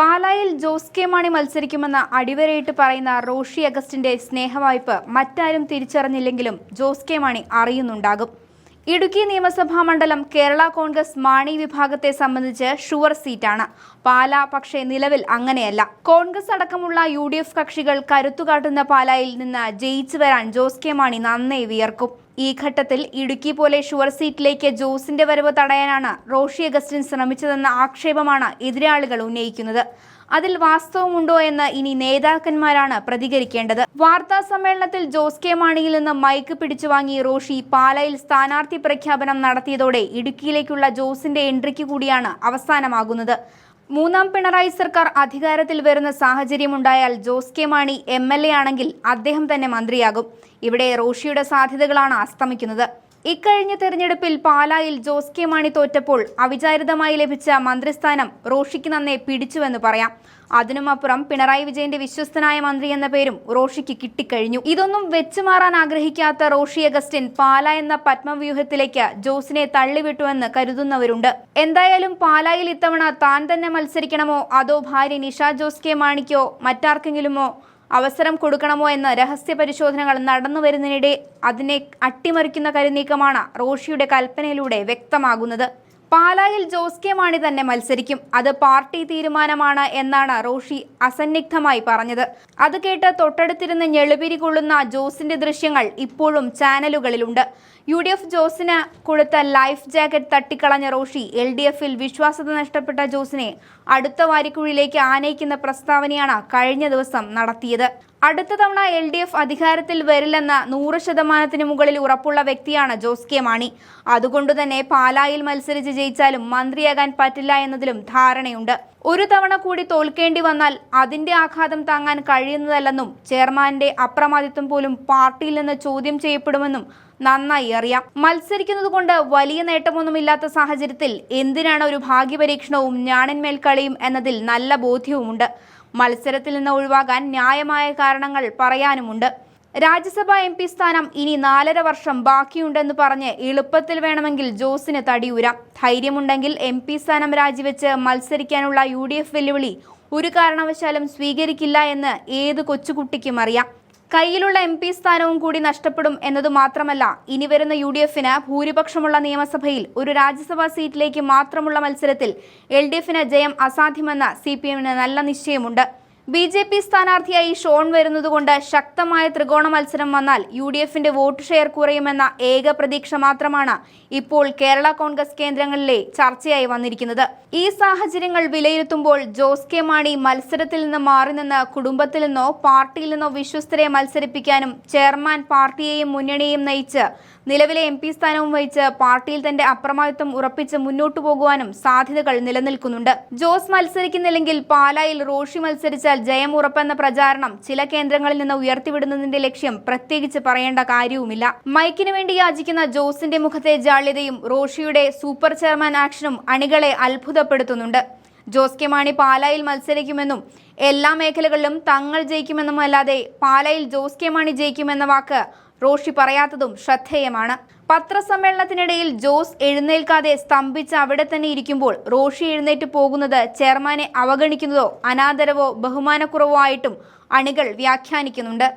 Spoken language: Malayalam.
പാലായിൽ ജോസ് കെ മാണി മത്സരിക്കുമെന്ന് അടിവരയിട്ട് പറയുന്ന റോഷി അഗസ്റ്റിന്റെ സ്നേഹവായ്പ് മറ്റാരും തിരിച്ചറിഞ്ഞില്ലെങ്കിലും ജോസ് കെ മാണി അറിയുന്നുണ്ടാകും. ഇടുക്കി നിയമസഭാ മണ്ഡലം കേരള കോൺഗ്രസ് മാണി വിഭാഗത്തെ സംബന്ധിച്ച് ഷുവർ സീറ്റാണ്. പാല പക്ഷേ നിലവിൽ അങ്ങനെയല്ല. കോൺഗ്രസ് അടക്കമുള്ള യു ഡി എഫ് കക്ഷികൾ കരുത്തുകാട്ടുന്ന പാലായിൽ നിന്ന് ജയിച്ചു വരാൻ ജോസ് കെ മാണി നന്നേ വിയർക്കും. ഈ ഘട്ടത്തിൽ ഇടുക്കി പോലെ ഷുവർ സീറ്റിലേക്ക് ജോസിന്റെ വരവ് തടയാനാണ് റോഷി അഗസ്റ്റിൻ ശ്രമിച്ചതെന്ന ആക്ഷേപമാണ് എതിരാളികൾ ഉന്നയിക്കുന്നത്. അതിൽ വാസ്തവമുണ്ടോ എന്ന് ഇനി നേതാക്കന്മാരാണ് പ്രതികരിക്കേണ്ടത്. വാർത്താ സമ്മേളനത്തിൽ ജോസ് കെ മാണിയിൽ നിന്ന് മൈക്ക് പിടിച്ചു വാങ്ങി റോഷി പാലയിൽ സ്ഥാനാർത്ഥി പ്രഖ്യാപനം നടത്തിയതോടെ ഇടുക്കിയിലേക്കുള്ള ജോസിന്റെ എൻട്രിക്ക് കൂടിയാണ് അവസാനമാകുന്നത്. മൂന്നാം പിണറായി സർക്കാർ അധികാരത്തിൽ വരുന്ന സാഹചര്യമുണ്ടായാൽ Jose K Mani M L A ആണെങ്കിൽ അദ്ദേഹം തന്നെ മന്ത്രിയാകും. ഇവിടെ റോഷിയുടെ സാധ്യതകളാണ് അസ്തമിക്കുന്നത്. ഇക്കഴിഞ്ഞ തെരഞ്ഞെടുപ്പിൽ പാലായിൽ ജോസ് കെ മാണി തോറ്റപ്പോൾ അവിചാരിതമായി ലഭിച്ച മന്ത്രിസ്ഥാനം റോഷിക്ക് നന്നേ പിടിച്ചുവെന്ന് പറയാം. അതിനുമപ്പുറം പിണറായി വിജയന്റെ വിശ്വസ്തനായ മന്ത്രി എന്ന പേരും റോഷിക്ക് കിട്ടിക്കഴിഞ്ഞു. ഇതൊന്നും വെച്ചു മാറാൻ ആഗ്രഹിക്കാത്ത റോഷി അഗസ്റ്റിൻ പാല എന്ന പത്മവ്യൂഹത്തിലേക്ക് ജോസിനെ തള്ളിവിട്ടുവെന്ന് കരുതുന്നവരുണ്ട്. എന്തായാലും പാലായിൽ ഇത്തവണ താൻ തന്നെ മത്സരിക്കണമോ? അതോ ഭാര്യ നിഷ ജോസ് കെ മാണിക്കോ? മറ്റാർക്കെങ്കിലുമോ? അവസരം കൊടുക്കണമോ എന്ന രഹസ്യ പരിശോധനകൾ നടന്നുവരുന്നതിനിടെ അതിനെ അട്ടിമറിക്കുന്ന കരുനീക്കമാണ് റോഷിയുടെ കൽപ്പനയിലൂടെ വ്യക്തമാകുന്നത്. പാലായിൽ ജോസ് കെ മാണി തന്നെ മത്സരിക്കും. അത് പാർട്ടി തീരുമാനമാണ് എന്നാണ് റോഷി അസന്നിഗ്ധമായി പറഞ്ഞത്. അത് കേട്ട് തൊട്ടടുത്തിരുന്ന് ഞെളുപിരി കൊള്ളുന്ന ജോസിന്റെ ദൃശ്യങ്ങൾ ഇപ്പോഴും ചാനലുകളിലുണ്ട്. യു ഡി എഫ് ജോസിന് കൊടുത്ത ലൈഫ് ജാക്കറ്റ് തട്ടിക്കളഞ്ഞ റോഷി എൽ ഡി എഫിൽ വിശ്വാസത നഷ്ടപ്പെട്ട ജോസിനെ അടുത്ത വാരിക്കുഴിയിലേക്ക് ആനയിക്കുന്ന പ്രസ്താവനയാണ് കഴിഞ്ഞ ദിവസം നടത്തിയത്. അടുത്ത തവണ എൽ ഡി എഫ് അധികാരത്തിൽ വരില്ലെന്ന നൂറ് ശതമാനത്തിന് മുകളിൽ ഉറപ്പുള്ള വ്യക്തിയാണ് ജോസ് കെ മാണി. അതുകൊണ്ടുതന്നെ പാലായിൽ മത്സരിച്ച് ജയിച്ചാലും മന്ത്രിയാകാൻ പറ്റില്ല എന്നതിലും ധാരണയുണ്ട്. ഒരു തവണ കൂടി തോൽക്കേണ്ടി വന്നാൽ അതിന്റെ ആഘാതം താങ്ങാൻ കഴിയുന്നതല്ലെന്നും ചെയർമാന്റെ അപ്രമാദിത്വം പോലും പാർട്ടിയിൽ നിന്ന് ചോദ്യം ചെയ്യപ്പെടുമെന്നും നന്നായി അറിയാം. മത്സരിക്കുന്നത് കൊണ്ട് വലിയ നേട്ടമൊന്നുമില്ലാത്ത സാഹചര്യത്തിൽ എന്തിനാണ് ഒരു ഭാഗ്യപരീക്ഷണവും ഞാണിന്മേൽ കളിയും എന്നതിൽ നല്ല ബോധ്യവുമുണ്ട്. മത്സരത്തിൽ നിന്ന് ഒഴിവാകാൻ ന്യായമായ കാരണങ്ങൾ പറയാനുമുണ്ട്. രാജ്യസഭാ എം പി സ്ഥാനം ഇനി നാലര വർഷം ബാക്കിയുണ്ടെന്ന് പറഞ്ഞ് എളുപ്പത്തിൽ വേണമെങ്കിൽ ജോസിന് തടിയൂരാം. ധൈര്യമുണ്ടെങ്കിൽ എം പി സ്ഥാനം രാജിവെച്ച് മത്സരിക്കാനുള്ള യു വെല്ലുവിളി ഒരു കാരണവശാലും സ്വീകരിക്കില്ല എന്ന് ഏത് കൊച്ചുകുട്ടിക്കും അറിയാം. കയ്യിലുള്ള എം പി സ്ഥാനവും കൂടി നഷ്ടപ്പെടും എന്നതു മാത്രമല്ല ഇനി വരുന്ന യു ഡി എഫിന് ഭൂരിപക്ഷമുള്ള നിയമസഭയിൽ ഒരു രാജ്യസഭാ സീറ്റിലേക്ക് മാത്രമുള്ള മത്സരത്തിൽ എൽ ഡി എഫിന് ജയം അസാധ്യമെന്ന് സി പി എമ്മിന് നല്ല നിശ്ചയമുണ്ട്. ബി ജെ പി സ്ഥാനാർത്ഥിയായി ഷോൺ വരുന്നതുകൊണ്ട് ശക്തമായ ത്രികോണ മത്സരം വന്നാൽ യു ഡി എഫിന്റെ വോട്ട് ഷെയർ കുറയുമെന്ന ഏക പ്രതീക്ഷ മാത്രമാണ് ഇപ്പോൾ കേരള കോൺഗ്രസ് കേന്ദ്രങ്ങളിലെ ചർച്ചയായി വന്നിരിക്കുന്നത്. ഈ സാഹചര്യങ്ങൾ വിലയിരുത്തുമ്പോൾ ജോസ് കെ മാണി മത്സരത്തിൽ നിന്ന് മാറി നിന്ന് കുടുംബത്തിൽ നിന്നോ പാർട്ടിയിൽ നിന്നോ വിശ്വസ്തരെ മത്സരിപ്പിക്കാനും ചെയർമാൻ പാർട്ടിയെയും മുന്നണിയെയും നയിച്ച് നിലവിലെ എം പി സ്ഥാനവും വഹിച്ച് പാർട്ടിയിൽ തന്റെ അപ്രമാദിത്വം ഉറപ്പിച്ച് മുന്നോട്ടു പോകുവാനും സാധ്യതകൾ നിലനിൽക്കുന്നുണ്ട്. ജോസ് മത്സരിക്കുന്നില്ലെങ്കിൽ പാലായിൽ റോഷി മത്സരിച്ചാൽ ജയം ഉറപ്പെന്ന പ്രചാരണം ചില കേന്ദ്രങ്ങളിൽ നിന്ന് ഉയർത്തിവിടുന്നതിന്റെ ലക്ഷ്യം പ്രത്യേകിച്ച് പറയേണ്ട കാര്യവുമില്ല. മൈക്കിന് വേണ്ടി യാചിക്കുന്ന ജോസിന്റെ മുഖത്തെ ജാള്യതയും റോഷിയുടെ സൂപ്പർ ചെയർമാൻ ആക്ഷനും അണികളെ അത്ഭുതപ്പെടുത്തുന്നുണ്ട്. ജോസ് കെ മാണി പാലായിൽ മത്സരിക്കുമെന്നും എല്ലാ മേഖലകളിലും തങ്ങൾ ജയിക്കുമെന്നും അല്ലാതെ പാലായിൽ ജോസ് കെ മാണി ജയിക്കുമെന്ന വാക്ക് റോഷി പറയാത്തതും ശ്രദ്ധേയമാണ്. പത്രസമ്മേളനത്തിനിടയിൽ ജോസ് എഴുന്നേൽക്കാതെ സ്തംഭിച്ച് അവിടെ തന്നെ ഇരിക്കുമ്പോൾ റോഷി എഴുന്നേറ്റ് പോകുന്നത് ചെയർമാനെ അവഗണിക്കുന്നതോ അനാദരവോ ബഹുമാനക്കുറവോ ആയിട്ടും അണികൾ വ്യാഖ്യാനിക്കുന്നുണ്ട്.